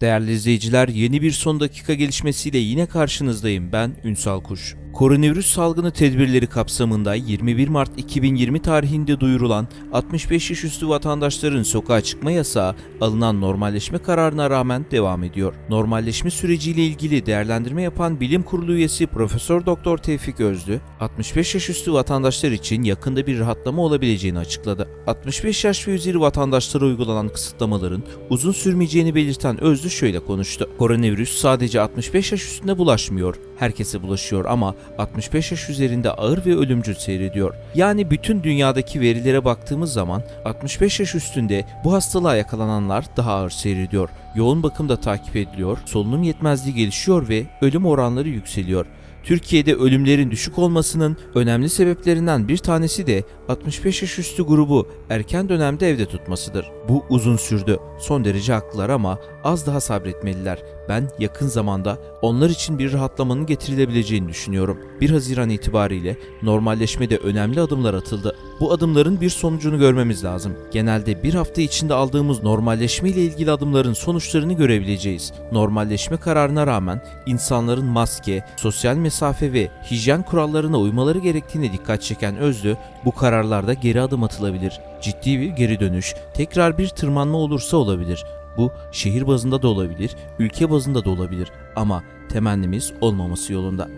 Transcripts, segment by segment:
Değerli izleyiciler yeni bir son dakika gelişmesiyle yine karşınızdayım ben Ünsal Kuş. Koronavirüs salgını tedbirleri kapsamında 21 Mart 2020 tarihinde duyurulan 65 yaş üstü vatandaşların sokağa çıkma yasağı alınan normalleşme kararına rağmen devam ediyor. Normalleşme süreciyle ilgili değerlendirme yapan Bilim Kurulu üyesi Profesör Doktor Tevfik Özlü, 65 yaş üstü vatandaşlar için yakında bir rahatlama olabileceğini açıkladı. 65 yaş ve üzeri vatandaşlara uygulanan kısıtlamaların uzun sürmeyeceğini belirten Özlü şöyle konuştu. Koronavirüs sadece 65 yaş üstünde bulaşmıyor. Herkese bulaşıyor ama 65 yaş üzerinde ağır ve ölümcül seyrediyor. Yani bütün dünyadaki verilere baktığımız zaman 65 yaş üstünde bu hastalığa yakalananlar daha ağır seyrediyor. Yoğun bakımda takip ediliyor, solunum yetmezliği gelişiyor ve ölüm oranları yükseliyor. Türkiye'de ölümlerin düşük olmasının önemli sebeplerinden bir tanesi de 65 yaş üstü grubu erken dönemde evde tutmasıdır. Bu uzun sürdü. Son derece haklılar ama az daha sabretmeliler. Ben yakın zamanda onlar için bir rahatlamanın getirilebileceğini düşünüyorum. 1 Haziran itibariyle normalleşmede önemli adımlar atıldı. Bu adımların bir sonucunu görmemiz lazım. Genelde bir hafta içinde aldığımız normalleşme ile ilgili adımların sonuçlarını görebileceğiz. Normalleşme kararına rağmen insanların maske, sosyal mesafe ve hijyen kurallarına uymaları gerektiğine dikkat çeken Özlü, bu kararlarda geri adım atılabilir. Ciddi bir geri dönüş, tekrar bir tırmanma olursa olabilir. Bu şehir bazında da olabilir, ülke bazında da olabilir ama temennimiz olmaması yolunda.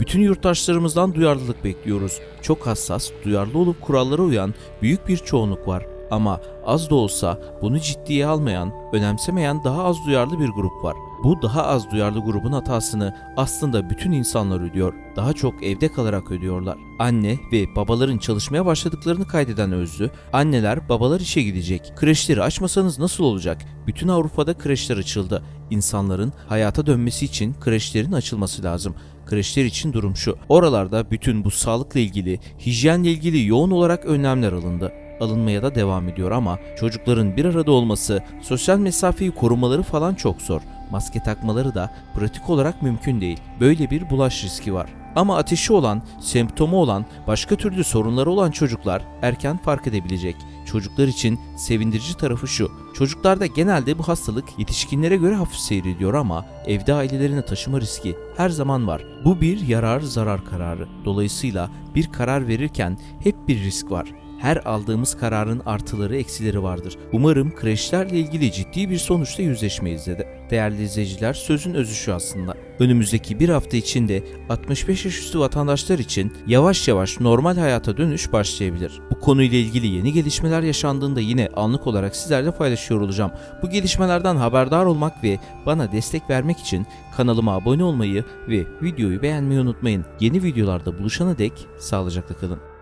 Bütün yurttaşlarımızdan duyarlılık bekliyoruz. Çok hassas, duyarlı olup kurallara uyan büyük bir çoğunluk var. Ama az da olsa bunu ciddiye almayan, önemsemeyen daha az duyarlı bir grup var. Bu daha az duyarlı grubun hatasını aslında bütün insanlar ödüyor. Daha çok evde kalarak ödüyorlar. Anne ve babaların çalışmaya başladıklarını kaydeden Özlü, anneler babalar işe gidecek. Kreşleri açmasanız nasıl olacak? Bütün Avrupa'da kreşler açıldı. İnsanların hayata dönmesi için kreşlerin açılması lazım. Kreşler için durum şu. Oralarda bütün bu sağlıkla ilgili, hijyenle ilgili yoğun olarak önlemler alındı alınmaya da devam ediyor ama çocukların bir arada olması, sosyal mesafeyi korumaları falan çok zor. Maske takmaları da pratik olarak mümkün değil. Böyle bir bulaş riski var. Ama ateşi olan, semptomu olan, başka türlü sorunları olan çocuklar erken fark edebilecek. Çocuklar için sevindirici tarafı şu. Çocuklarda genelde bu hastalık yetişkinlere göre hafif seyrediyor ama evde ailelerine taşıma riski her zaman var. Bu bir yarar zarar kararı. Dolayısıyla bir karar verirken hep bir risk var. Her aldığımız kararın artıları eksileri vardır. Umarım kreşlerle ilgili ciddi bir sonuçla yüzleşmeyiz dedi. Değerli izleyiciler sözün özü şu aslında. Önümüzdeki bir hafta içinde 65 yaş üstü vatandaşlar için yavaş yavaş normal hayata dönüş başlayabilir. Bu konuyla ilgili yeni gelişmeler yaşandığında yine anlık olarak sizlerle paylaşıyor olacağım. Bu gelişmelerden haberdar olmak ve bana destek vermek için kanalıma abone olmayı ve videoyu beğenmeyi unutmayın. Yeni videolarda buluşana dek sağlıcakla kalın.